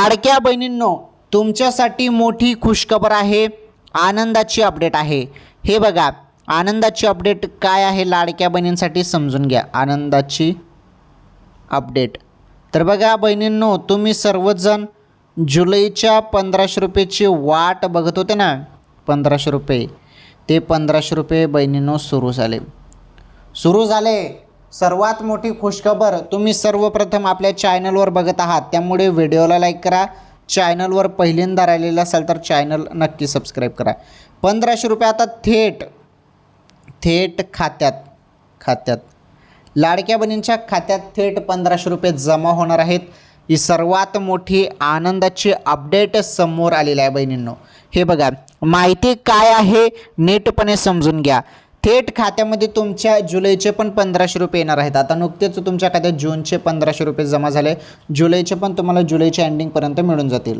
लाडक्या बहिणींनो तुमच्यासाठी मोठी खुशखबर आहे. आनंदाची अपडेट आहे. हे बघा आनंदाची अपडेट काय आहे लाडक्या बहिणींसाठी समजून घ्या. आनंदाची अपडेट तर बघा बहिणींनो तुम्ही सर्वजण जुलैच्या पंधराशे रुपयेची वाट बघत होते ना? पंधराशे रुपये. ते पंधराशे रुपये बहिणींनो सुरू झाले. सुरू झाले. सर्वात मोठी खुशखबर तुम्ही सर्वप्रथम आपल्या चॅनलवर बघत आहात. त्यामुळे व्हिडिओला लाईक करा. चॅनलवर पहिल्यांदा राहिलेलं असाल तर चॅनल नक्की सबस्क्राईब करा. पंधराशे रुपये आता थेट थेट खात्यात खात्यात. लाडक्या बहिणींच्या खात्यात थेट पंधराशे रुपये जमा होणार आहेत. ही सर्वात मोठी आनंदाची अपडेट समोर आलेली आहे बहिणींनो. हे बघा माहिती काय आहे? नीटपणे समजून घ्या. थेट खात्यामध्ये तुमच्या जुलैचे पण पंधराशे रुपये येणार आहेत. आता नुकतेच तुमच्या खात्यात जूनचे पंधराशे रुपये जमा झाले. जुलैचे पण तुम्हाला जुलैच्या एंडिंगपर्यंत मिळून जातील.